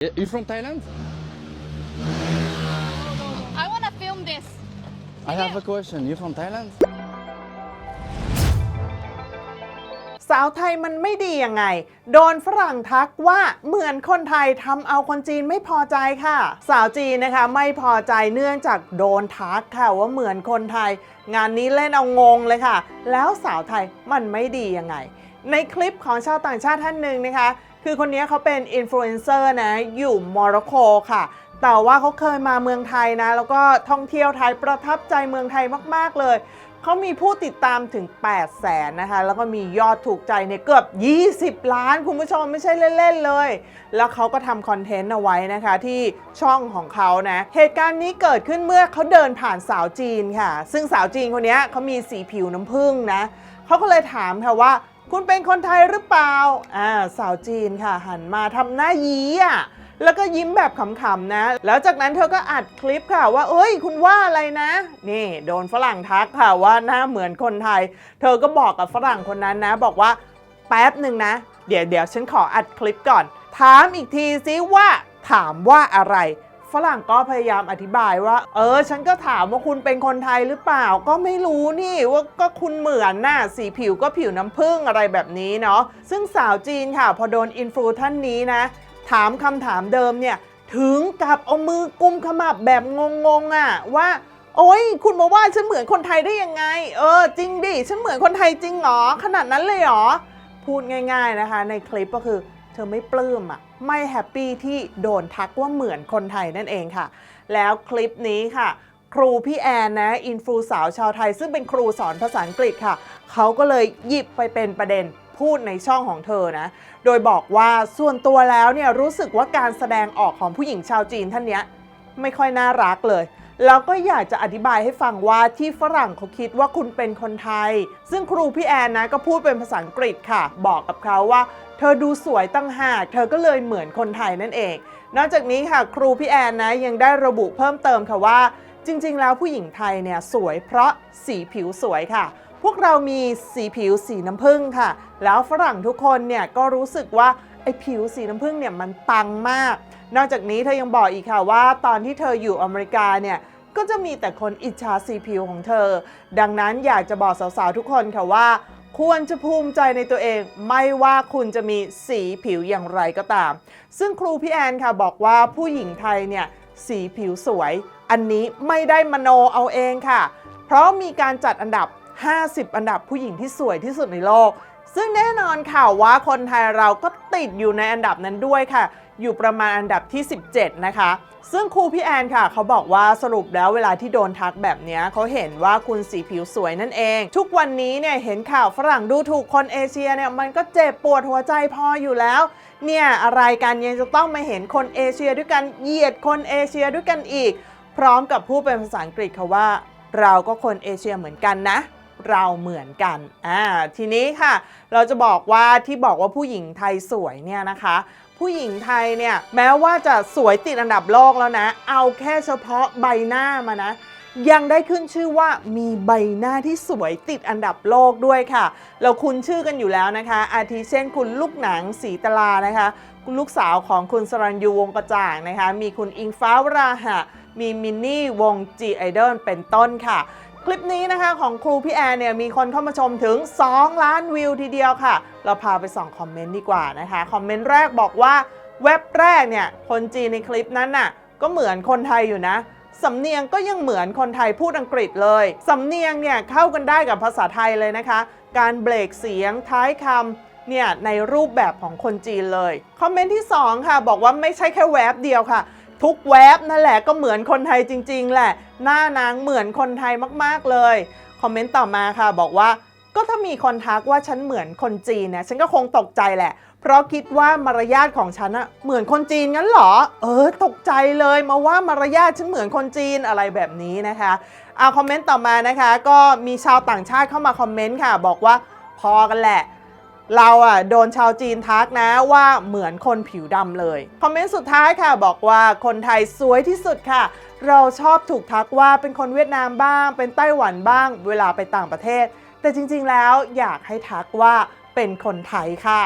You from Thailand? I want to film this. I have a question. You from Thailand? สาวไทยมันไม่ดียังไง โดนฝรั่งทักว่าเหมือนคนไทยทำเอาคนจีนไม่พอใจค่ะ สาวจีนนะคะไม่พอใจเนื่องจากโดนทักค่ะว่าเหมือนคนไทย งานนี้เล่นเอางงเลยค่ะ แล้วสาวไทยมันไม่ดียังไง ในคลิปของชาวต่างชาติท่านหนึ่งนะคะ คือคนนี้เขาเป็นอินฟลูเอนเซอร์นะอยู่โมร็อกโกค่ะ แต่ว่าเขาเคยมาเมืองไทยนะ แล้วก็ท่องเที่ยวไทยประทับใจเมืองไทยมาก ๆ เลย เขามีผู้ติดตามถึง8แสนนะคะ แล้วก็มียอดถูกใจเนี่ยเกือบ 20 ล้าน คุณผู้ชมไม่ใช่เล่น ๆ เลย แล้วเขาก็ทำคอนเทนต์เอาไว้นะคะที่ช่องของเขานะ เหตุการณ์นี้เกิดขึ้นเมื่อเขาเดินผ่านสาวจีนค่ะ ซึ่งสาวจีนคนนี้เขามีสีผิวน้ำผึ้งนะเขาก็เลยถามค่ะว่า คุณเป็นคนไทยหรือเปล่าอ่าสาวจีนค่ะ หันมาทำหน้ายี้อะแล้วก็ยิ้มแบบขำๆนะ แล้วจากนั้นเธอก็อัดคลิปค่ะว่า เอ้ย คุณว่าอะไรนะ นี่ โดนฝรั่งทักค่ะว่าหน้าเหมือนคนไทย เธอก็บอกกับฝรั่งคนนั้นนะ บอกว่าแป๊บหนึ่งนะ เดี๋ยวเดี๋ยวฉันขออัดคลิปก่อน ถามอีกทีซิว่าถามว่าอะไร ฝรั่งก็พยายามอธิบายว่า เออ ฉันก็ถามว่าคุณเป็นคนไทยหรือเปล่า ก็ไม่รู้นี่ว่าก็คุณเหมือนน่ะสีผิวก็ผิวน้ำผึ้งอะไรแบบนี้เนาะซึ่งสาวจีนค่ะ พอโดนอินฟลูท่านนี้นะ ถามคำถามเดิมเนี่ย ถึงกับเอามือกุมขมับแบบงงๆอะว่าโอ้ยคุณมาว่าฉันเหมือนคนไทยได้ยังไง เออ จริงดิ ฉันเหมือนคนไทยจริงเหรอ ขนาดนั้นเลยเหรอ พูดง่าย ๆนะคะ ในคลิปก็คือ ธอไม่ปลื้มอะไม่แฮปปี้ที่โดนทักว่าเหมือนคนไทยนั่นเองค่ะ แล้วคลิปนี้ค่ะ ครูพี่แอนนะอินฟลูสาวชาวไทย ซึ่งเป็นครูสอนภาษาอังกฤษค่ะ เขาก็เลยหยิบไปเป็นประเด็นพูดในช่องของเธอนะ โดยบอกว่าส่วนตัวแล้วเนี่ยรู้สึกว่าการแสดงออกของผู้หญิงชาวจีนท่านเนี้ยไม่ค่อยน่ารักเลยแล้วก็อยากจะอธิบายให้ฟังว่าที่ฝรั่งเขาคิดว่าคุณเป็นคนไทย ซึ่งครูพี่แอนนะก็พูดเป็นภาษาอังกฤษค่ะ บอกกับเขาว่า เธอดูสวยตั้งหาก เธอก็เลยเหมือนคนไทยนั่นเอง นอกจากนี้ค่ะครูพี่แอนนะยังได้ระบุเพิ่มเติมค่ะว่า จริง ๆ แล้วผู้หญิงไทยเนี่ยสวยเพราะสีผิวสวยค่ะ พวกเรามีสีผิวสีน้ำผึ้งค่ะ แล้วฝรั่งทุกคนเนี่ยก็รู้สึกว่าไอ้ผิวสีน้ำผึ้งเนี่ยมันปังมาก นอกจากนี้เธอยังบอกอีกค่ะว่าตอนที่เธออยู่อเมริกาเนี่ยก็จะมีแต่คนอิจฉาสีผิวของเธอ ดังนั้นอยากจะบอกสาวๆทุกคนค่ะว่า ควรจะภูมิใจในตัวเอง ไม่ว่าคุณจะมีสีผิวอย่างไรก็ตาม ซึ่งครูพี่แอนค่ะบอกว่าผู้หญิงไทยเนี่ยสีผิวสวย อันนี้ไม่ได้มโนเอาเองค่ะ เพราะมีการจัดอันดับ 50 อันดับผู้หญิงที่สวยที่สุดในโลก ซึ่งแน่นอนค่ะว่าคนไทยเราก็ติดอยู่ในอันดับนั้นด้วยค่ะ อยู่ประมาณอันดับที่ 17 นะคะ ซึ่งครูพี่แอนค่ะ เขาบอกว่าสรุปแล้วเวลาที่โดนทักแบบนี้เขาเห็นว่าคุณสีผิวสวยนั่นเอง ทุกวันนี้เนี่ยเห็นข่าวฝรั่งดูถูกคนเอเชียเนี่ยมันก็เจ็บปวดหัวใจพออยู่แล้ว เนี่ยอะไรกันยังจะต้องมาเห็นคนเอเชียด้วยกันเหยียดคนเอเชียด้วยกันอีก พร้อมกับพูดเป็นภาษาอังกฤษค่ะว่า เราก็คนเอเชียเหมือนกันนะเราเหมือนกัน อ่า ทีนี้ค่ะ เราจะบอกว่าที่บอกว่าผู้หญิงไทยสวยเนี่ยนะคะ ผู้หญิงไทยเนี่ยแม้ว่าจะสวยติดอันดับโลกแล้วนะ เอาแค่เฉพาะใบหน้ามานะ ยังได้ขึ้นชื่อว่ามีใบหน้าที่สวยติดอันดับโลกด้วยค่ะ เราคุ้นชื่อกันอยู่แล้วนะคะ อาทิเช่นคุณลูกหนังสีตลานะคะลูกสาวของคุณสรัญยูวงกระจ่างนะคะ มีคุณอิงฟ้าวราหะ มีมินนี่วงจีไอดอลเป็นต้นค่ะ คลิปนี้นะคะของครูพี่แอนเนี่ยมีคนเข้ามาชมถึง 2 ล้านวิวทีเดียวค่ะ เราพาไปส่องคอมเมนต์ดีกว่านะคะ คอมเมนต์แรกบอกว่าเว็บแรกเนี่ยคนจีนในคลิปนั้นน่ะก็เหมือนคนไทยอยู่นะสำเนียงก็ยังเหมือนคนไทยพูดอังกฤษเลย สำเนียงเนี่ยเข้ากันได้กับภาษาไทยเลยนะคะ การเบรกเสียงท้ายคำเนี่ยในรูปแบบของคนจีนเลย คอมเมนต์ที่ 2 ค่ะ บอกว่าไม่ใช่แค่แวบเดียวค่ะ ทุกแว็บนั่นแหละก็เหมือนคนไทยจริง ๆ แหละ หน้านางเหมือนคนไทยมากๆเลย คอมเมนต์ต่อมาค่ะบอกว่าก็ถ้ามีคนทักว่าฉันเหมือนคนจีนเนี่ยฉันก็คงตกใจแหละ เพราะคิดว่ามารยาทของฉันอะเหมือนคนจีนงั้นเหรอ เออ ตกใจเลยมาว่ามารยาทฉันเหมือนคนจีนอะไรแบบนี้นะคะเอาคอมเมนต์ต่อมานะคะ ก็มีชาวต่างชาติเข้ามาคอมเมนต์ค่ะ บอกว่าพอกันแหละ เราอะโดนชาวจีนทักนะว่าเหมือนคนผิวดำเลย คอมเมนต์สุดท้ายค่ะบอกว่าคนไทยสวยที่สุดค่ะ เราชอบถูกทักว่าเป็นคนเวียดนามบ้าง เป็นไต้หวันบ้าง เวลาไปต่างประเทศ แต่จริงๆแล้วอยากให้ทักว่าเป็นคนไทยค่ะ